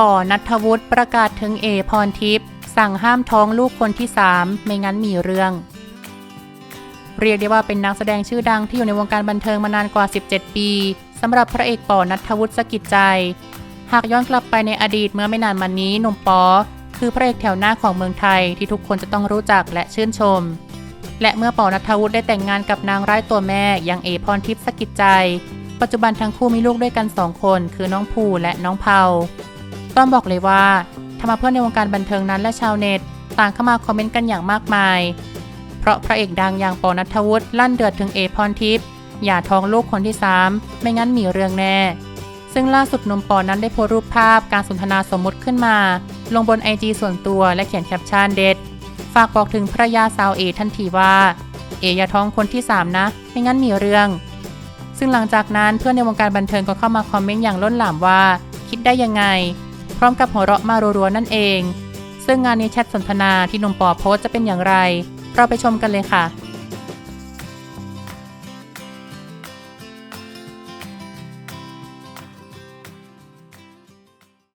ปอนัทวุฒิประกาศถึงเอพรทิพย์สั่งห้ามท้องลูกคนที่ 3 ไม่งั้นมีเรื่อง เรียกได้ว่าเป็นนักแสดงชื่อดังที่อยู่ในวงการบันเทิงมานานกว่า 17 ปีสำหรับพระเอกปอนัทวุฒิสกิจใจ หากย้อนกลับไปในอดีตเมื่อไม่นานมานี้หนุ่มปอ คือพระเอกแถวหน้าของเมืองไทยที่ทุกคนจะต้องรู้จักและชื่นชม และเมื่อปอนัทวุฒิได้แต่งงานกับนางร้ายตัวแม่อย่างเอพรทิพย์สกิจใจ ปัจจุบันทั้งคู่มีลูกด้วยกันสองคน คือน้องภูและน้องเผา ต้องบอกเลยว่าทำมาเพื่อนในวงการบันเทิงนั้นและชาวเน็ต ต่างเข้ามาคอมเมนต์กันอย่างมากมาย เพราะพระเอกดังอย่างปอนัทวุฒิลั่นเดือดถึงเอพรทิพย์อย่าท้องลูกคนที่ 3 ไม่งั้นมีเรื่องแน่ ซึ่งล่าสุดนุ่มปอนั้นได้โพสรูปภาพการสนทนาสมมุติขึ้นมา ลงบนไอจีส่วนตัวและเขียนแคปชั่นเด็ด ฝากบอกถึงภรรยาสาวเอทันทีว่า เออย่าท้องคนที่ 3 นะ ไม่งั้นมีเรื่อง ซึ่งหลังจากนั้นเพื่อนในวงการบันเทิงก็เข้ามาคอมเมนต์อย่างล้นหลามว่า คิดได้ยังไง พร้อมกับหัวเราะมารัวๆนั่นเอง ซึ่งงานนี้แชทสนทนาที่หนุ่มปอโพสจะเป็นอย่างไร เราไปชมกันเลยค่ะ